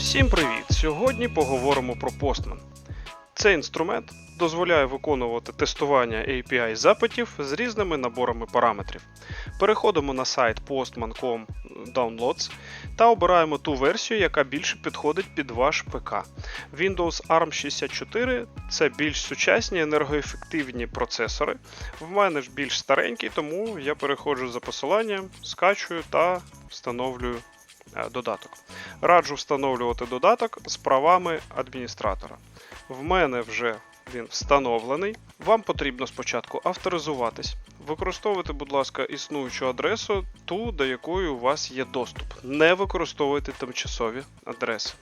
Всім привіт! Сьогодні поговоримо про Postman. Цей інструмент дозволяє виконувати тестування API запитів з різними наборами параметрів. Переходимо на сайт postman.com Downloads та обираємо ту версію, яка більше підходить під ваш ПК. Windows ARM 64 це більш сучасні енергоефективні процесори. В мене ж більш старенький, тому я переходжу за посиланням, скачую та встановлюю додаток. Раджу встановлювати додаток з правами адміністратора. В мене вже він встановлений. Вам потрібно спочатку авторизуватись. Використовуйте, будь ласка, існуючу адресу, ту, до якої у вас є доступ. Не використовуйте тимчасові адреси.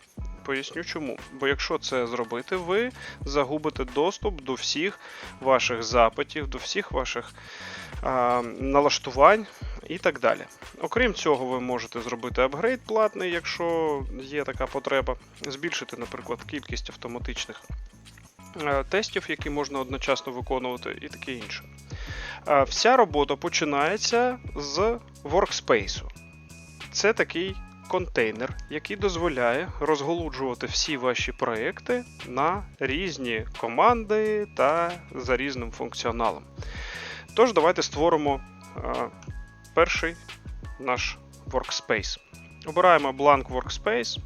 Поясню чому. Бо якщо це зробити, ви загубите доступ до всіх ваших запитів, до всіх ваших а, налаштувань і так далі. Окрім цього, ви можете зробити апгрейд платний, якщо є така потреба, збільшити, наприклад, кількість автоматичних е, тестів, які можна одночасно виконувати, і таке інше. Е, Вся робота починається з workspace. Це такий контейнер, який дозволяє розголуджувати всі ваші проекти на різні команди та за різним функціоналом. Тож, давайте створимо е, перший наш workspace. Обираємо blank workspace.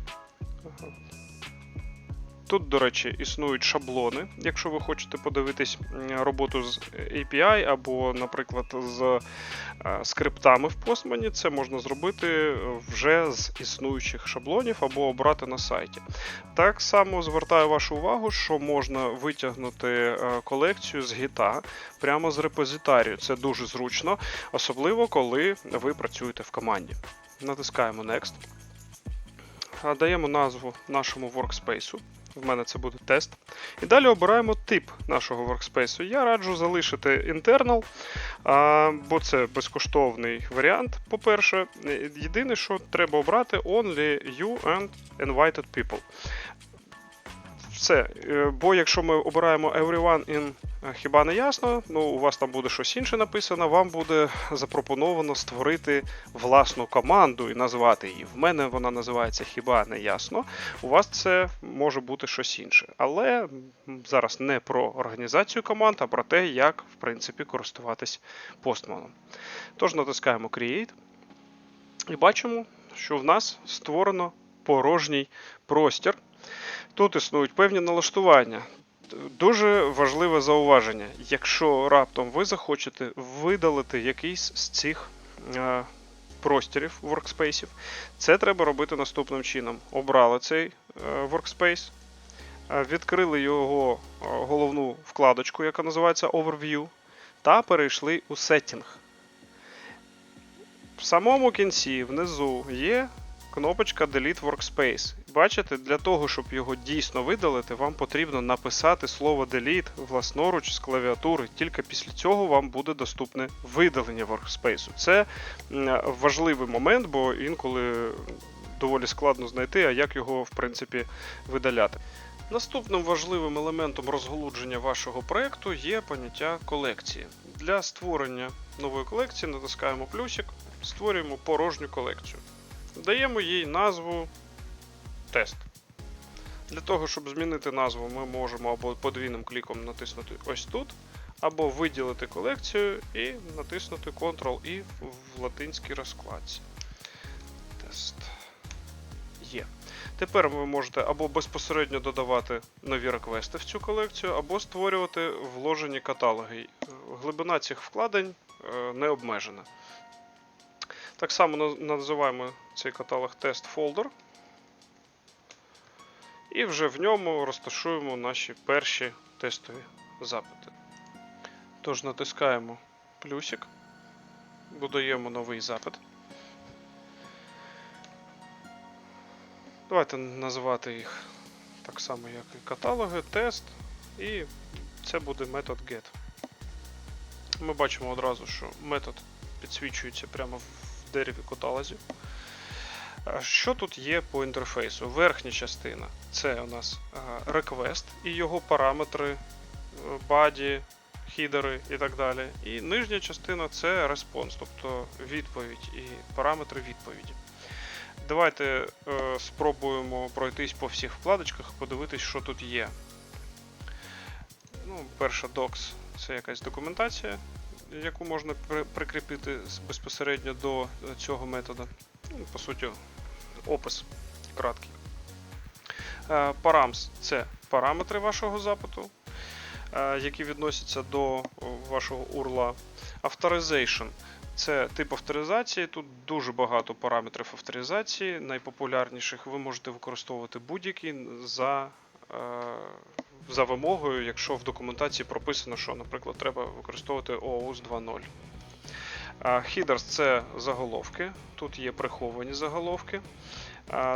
Тут, до речі, існують шаблони, якщо ви хочете подивитись роботу з API або, наприклад, з е, скриптами в Postman, це можна зробити вже з існуючих шаблонів або обрати на сайті. Так само звертаю вашу увагу, що можна витягнути е, колекцію з гіта прямо з репозитарію. Це дуже зручно, особливо коли ви працюєте в команді. Натискаємо Next. Даємо назву нашому workspace. В мене це буде тест. І далі обираємо тип нашого workspace. Я раджу залишити internal, бо це безкоштовний варіант. По-перше, єдине, що треба обрати only you and invited people. Все. Е, Бо якщо ми обираємо everyone in е, хіба не ясно, ну у вас там буде щось інше написано, вам буде запропоновано створити власну команду і назвати її. В мене вона називається хіба не ясно. У вас це може бути щось інше. Але зараз не про організацію команд, а про те, як в принципі користуватись постманом. Тож натискаємо Create і бачимо, що в нас створено порожній простір. Тут існують певні налаштування. Дуже важливе зауваження. Якщо раптом ви захочете видалити якийсь з цих е, простірів workspace, це треба робити наступним чином. Обрали цей е, workspace, е, відкрили його е, головну вкладочку, яка називається Overview, та перейшли у Setting. В самому кінці внизу є кнопочка Delete Workspace. Бачите, для того, щоб його дійсно видалити, вам потрібно написати слово Delete власноруч з клавіатури. Тільки після цього вам буде доступне видалення workspace. Це важливий момент, бо інколи доволі складно знайти, а як його в принципі видаляти. Наступним важливим елементом розголудження вашого проекту є поняття колекції. Для створення нової колекції натискаємо плюсик, створюємо порожню колекцію. Даємо їй назву тест. Для того, щоб змінити назву, ми можемо або подвійним кліком натиснути ось тут, або виділити колекцію і натиснути Ctrl-I в латинській розкладці. Тест. Є. Тепер ви можете або безпосередньо додавати нові реквести в цю колекцію, або створювати вложені каталоги. Глибина цих вкладень е, не обмежена. Так само називаємо цей каталог тест folder. І вже в ньому розташуємо наші перші тестові запити. Тож натискаємо плюсик, додаємо новий запит. Давайте називати їх так само, як і каталоги, тест, і це буде метод get. Ми бачимо одразу, що метод підсвічується прямо в дереві каталозів. А Що тут є по інтерфейсу? Верхня частина це у нас request і його параметри, е, body, хідери і так далі. І нижня частина це response, тобто відповідь і параметри відповіді. Давайте е, спробуємо пройтись по всіх вкладочках, подивитись, що тут є. Ну, перша docs це якась документація, яку можна прикріпити безпосередньо до е, цього методу. Ну, по суті, опис краткий. Е, Params це параметри вашого запиту, е, які відносяться до вашого URL. Authorization це тип авторизації. Тут дуже багато параметрів авторизації. Найпопулярніших ви можете використовувати будь-які за, за вимогою, якщо в документації прописано, що, наприклад, треба використовувати OAuth 2.0. А, Headers це заголовки. Тут є приховані заголовки.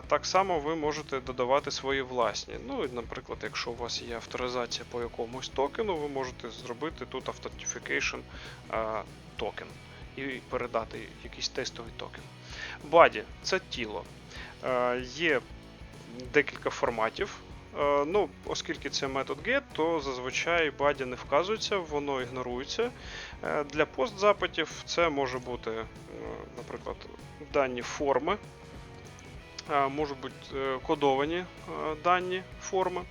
Так само ви можете додавати свої власні. Ну, і, наприклад, якщо у вас є авторизація по якомусь токену, ви можете зробити тут Authentication токен і передати якийсь тестовий токен. Body – це тіло. Є декілька форматів. Е, Ну, оскільки це метод get, то зазвичай body не вказується, воно ігнорується. Е, Для постзапитів це може бути, е, наприклад, дані форми, можуть бути кодовані дані форми.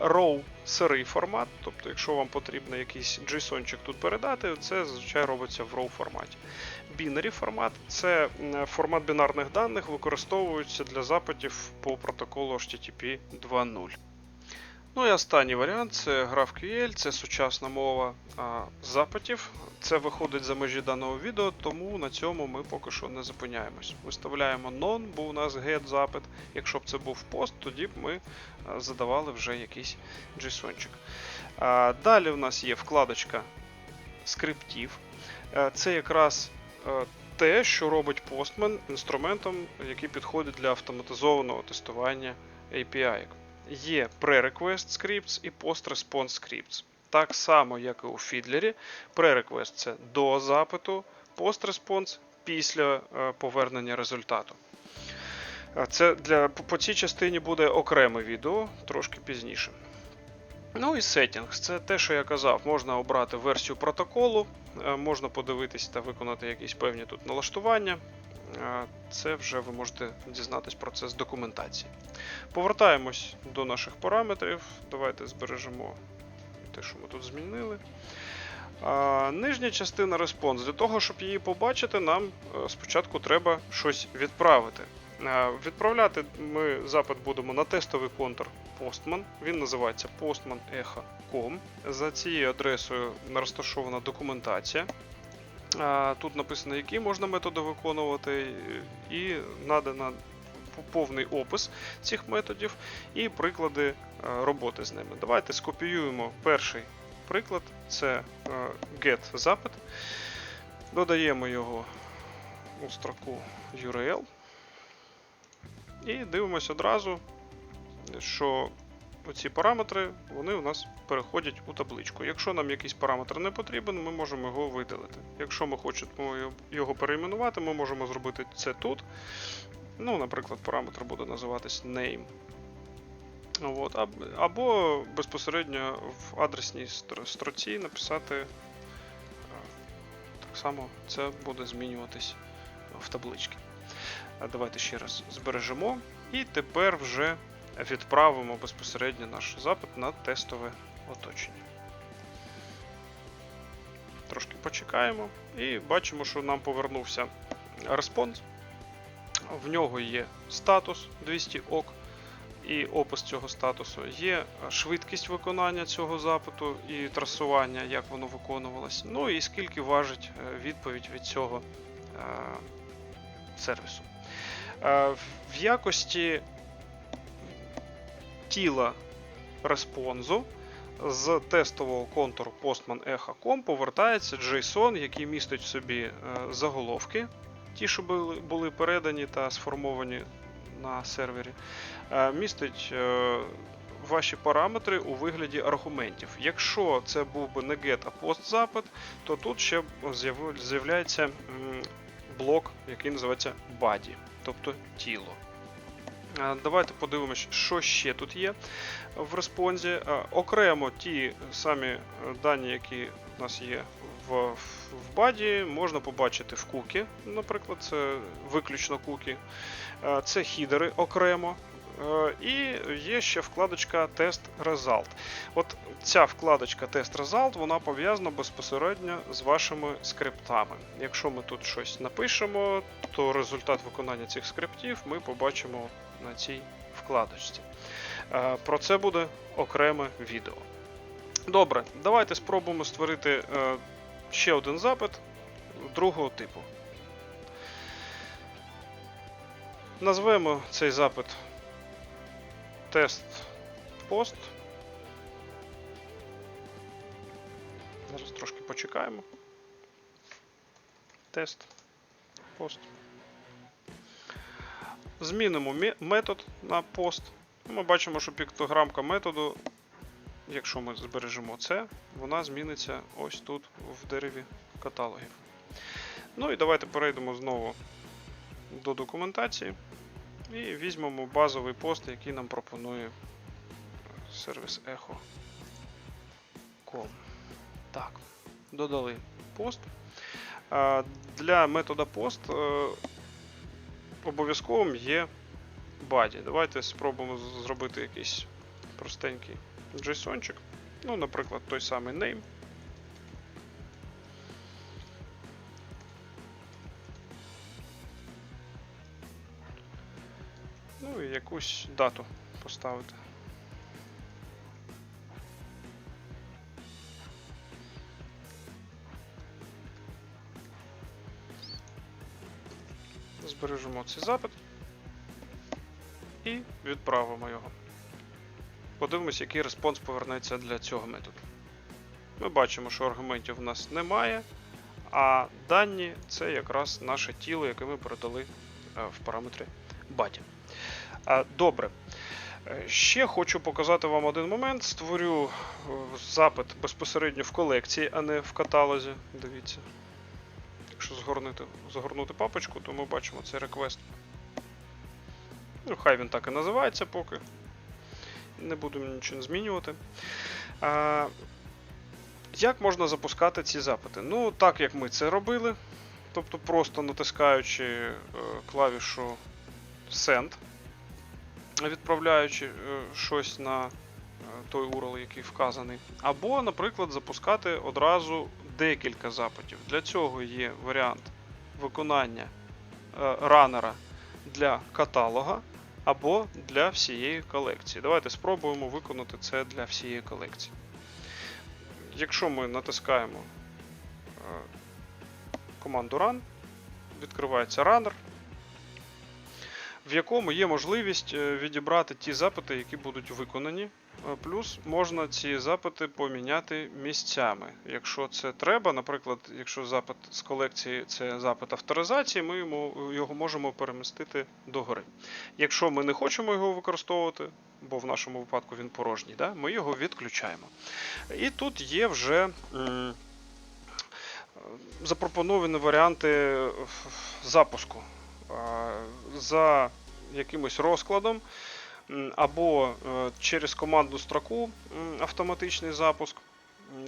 Raw сирий формат, тобто, якщо вам потрібно якийсь JSON-чик тут передати, це зазвичай робиться в RAW форматі. Binary формат це формат бінарних даних, використовується для запитів по протоколу HTTP 2.0. Ну і останній варіант це GraphQL, це сучасна мова а, запитів. Це виходить за межі даного відео, тому на цьому ми поки що не зупиняємось. Виставляємо non, бо у нас get запит. Якщо б це був пост, тоді б ми задавали вже якийсь JSON-чик. Далі у нас є вкладочка скриптів. Е, Це якраз те, що робить Postman інструментом, який підходить для автоматизованого тестування API. Є pre-request scripts і post-response scripts. Так само, як і у Fiddler. Pre-request це до запиту, post-response після е, повернення результату. Е, Це для, по цій частині буде окреме відео трошки пізніше. Ну і settings. Це те, що я казав, можна обрати версію протоколу, е, можна подивитись та виконати якісь певні тут налаштування. Е, Це вже ви можете дізнатись про це з документації. Повертаємось до наших параметрів. Давайте збережемо те, що ми тут змінили. Нижня частина response. Для того, щоб її побачити, нам е, спочатку треба щось відправити. Відправляти ми запит будемо на тестовий контур Postman. Він називається postman.echo.com. За цією адресою розташована документація. Тут написано, які можна методи виконувати, і надано повний опис цих методів і приклади е, роботи з ними. Давайте скопіюємо перший приклад це е, get запит. Додаємо його у строку URL. І дивимося одразу, що ці параметри вони у нас переходять у табличку. Якщо нам якийсь параметр не потрібен, ми можемо його видалити. Якщо ми хочемо його перейменувати, ми можемо зробити це тут. Ну, наприклад, параметр буде називатись name. От, або безпосередньо в адресній строці написати е, так само це буде змінюватись в табличці. Давайте ще раз збережемо. І тепер вже відправимо безпосередньо наш запит на тестове оточення. Трошки почекаємо і бачимо, що нам повернувся респонс. В нього є статус 200 ок і опис цього статусу. Є швидкість виконання цього запиту і трасування, як воно виконувалось. Ну і скільки важить е, відповідь від цього е, сервісу. Е, В якості тіла респонзу з тестового контуру Postman Echo.com повертається JSON, який містить в собі е, заголовки, ті, що були, передані та сформовані на сервері, е, містить е, ваші параметри у вигляді аргументів. Якщо це був би не get, а post запит, то тут ще з'являється блок, який називається body, тобто тіло. Е, Давайте подивимось, що ще тут є в респонзі. Е, Окремо ті самі е, дані, які у нас є в, в баді можна побачити в кукі, наприклад, це виключно кукі. Е, Це хідери окремо. І є ще вкладочка Test Result. От ця вкладочка Test Result вона пов'язана безпосередньо з вашими скриптами. Якщо ми тут щось напишемо, то результат виконання цих скриптів ми побачимо на цій вкладочці. Е, Про це буде окреме відео. Добре, давайте спробуємо створити е, ще один запит другого типу. Назвемо цей запит тест пост. Зараз трошки почекаємо. Тест пост. Змінимо метод на пост. Ми бачимо, що піктограмка методу, якщо ми збережемо це, вона зміниться ось тут в дереві каталогів. Ну і давайте перейдемо знову до документації і візьмемо базовий пост, який нам пропонує сервіс Echo.com. Так, додали пост. Для метода пост е, обов'язковим є баді. Давайте спробуємо зробити якийсь простенький JSON-чик. Ну, наприклад, той самий name. Ну і якусь дату поставити. Збережемо цей запит і відправимо його. Подивимось, який респонс повернеться для цього методу. Ми бачимо, що аргументів у нас немає, а дані це якраз наше тіло, яке ми передали е, в параметри body. А, Добре. Е, Ще хочу показати вам один момент. Створю е, запит безпосередньо в колекції, а не в каталозі. Дивіться. Якщо згорнути, загорнути папочку, то ми бачимо цей реквест. Ну, хай він так і називається поки. Не будемо нічого змінювати. А, як можна запускати ці запити? Ну, так як ми це робили. Тобто просто натискаючи е, клавішу Send, відправляючи е, щось на е, той URL, який вказаний. Або, наприклад, запускати одразу декілька запитів. Для цього є варіант виконання е, ранера для каталога або для всієї колекції. Давайте спробуємо виконати це для всієї колекції. Якщо ми натискаємо е, команду Run, відкривається ранер, в якому є можливість е, відібрати ті запити, які будуть виконані. Е, Плюс можна ці запити поміняти місцями. Якщо це треба, наприклад, якщо запит з колекції це запит авторизації, ми його можемо перемістити догори. Якщо ми не хочемо його використовувати, бо в нашому випадку він порожній, да, ми його відключаємо. І тут є вже запропоновані варіанти е, запуску е, за якимось розкладом. Або е, через командну строку автоматичний запуск.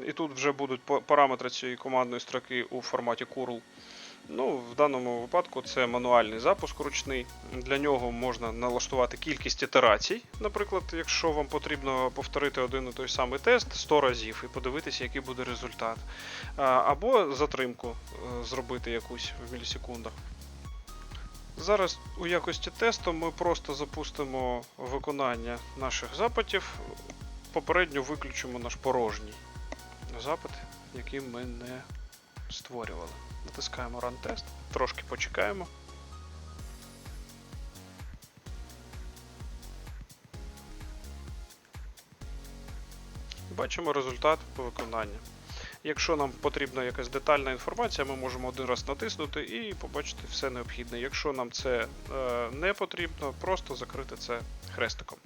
І тут вже будуть параметри цієї командної строки у форматі curl. Ну, в даному випадку це мануальний запуск ручний. Для нього можна налаштувати кількість ітерацій. Наприклад, якщо вам потрібно повторити один і той самий тест 100 разів і подивитися, який буде результат. Або затримку е, зробити якусь в мілісекундах. Зараз у якості тесту ми просто запустимо виконання наших запитів. Попередньо виключимо наш порожній запит, який ми не створювали. Натискаємо Run Test, трошки почекаємо. Бачимо результат виконання. Якщо нам потрібна якась детальна інформація, ми можемо один раз натиснути і побачити все необхідне. Якщо нам це е, не потрібно, просто закрити це хрестиком.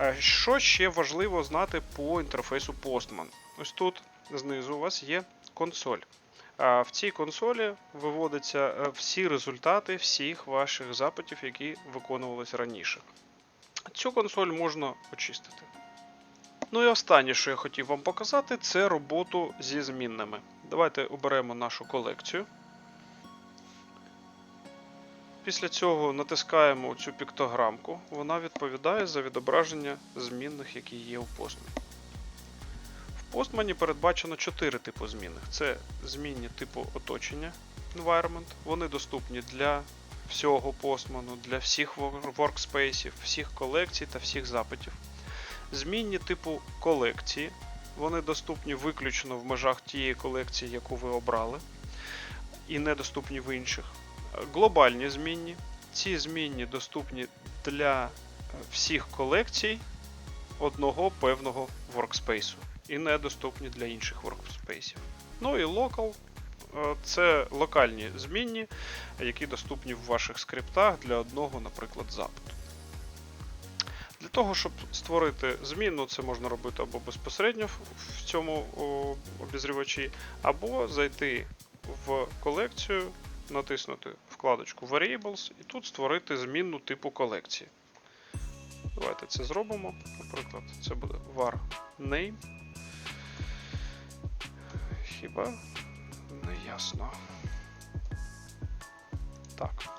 Е, що ще важливо знати по інтерфейсу Postman? Ось тут знизу у вас є консоль. А в цій консолі виводяться е, всі результати всіх ваших запитів, які виконувалися раніше. Цю консоль можна очистити. Ну і останнє, що я хотів вам показати, це роботу зі змінними. Давайте оберемо нашу колекцію. Після цього натискаємо цю піктограмку. Вона відповідає за відображення змінних, які є у Postman. В Postman передбачено 4 типи змінних. Це змінні типу оточення environment. Вони доступні для всього Postman, для всіх workspace, всіх колекцій та всіх запитів. Змінні типу колекції. Вони доступні виключно в межах тієї колекції, яку ви обрали, і недоступні в інших. Глобальні змінні. Ці змінні доступні для е, всіх колекцій одного певного workspace і недоступні для інших workspace. Ну і local е, це локальні змінні, які доступні в ваших скриптах для одного, наприклад, запиту. Того, щоб створити зміну, це можна робити або безпосередньо в- цьому обізрівачі, або зайти в колекцію, натиснути вкладочку Variables і тут створити змінну типу колекції. Давайте це зробимо. Наприклад, це буде var name. Хіба не ясно. Так.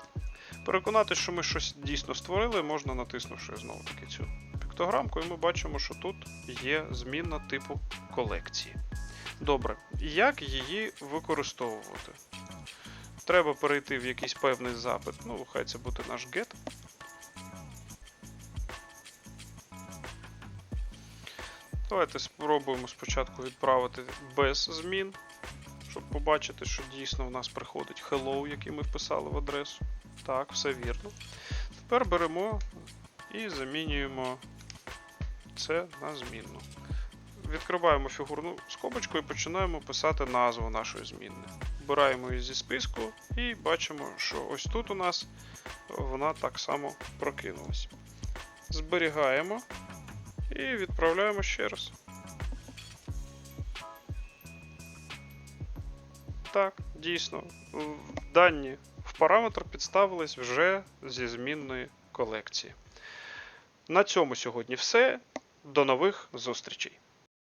Переконати, що ми щось дійсно створили, можна натиснувши знову таки цю піктограмку, і ми бачимо, що тут є змінна типу колекції. Добре, як її використовувати? Треба перейти в якийсь певний запит. Ну, хай це буде наш get. Давайте спробуємо спочатку відправити без змін, щоб побачити, що дійсно в нас приходить hello, який ми вписали в адресу. Так, все вірно. Тепер беремо і замінюємо це на змінну. Відкриваємо фігурну скобочку і починаємо писати назву нашої змінної. Вбираємо її зі списку і бачимо, що ось тут у нас вона так само прокинулась. Зберігаємо і відправляємо ще раз. Так, дійсно, дані в параметр підставились вже зі змінної колекції. На цьому сьогодні все. До нових зустрічей!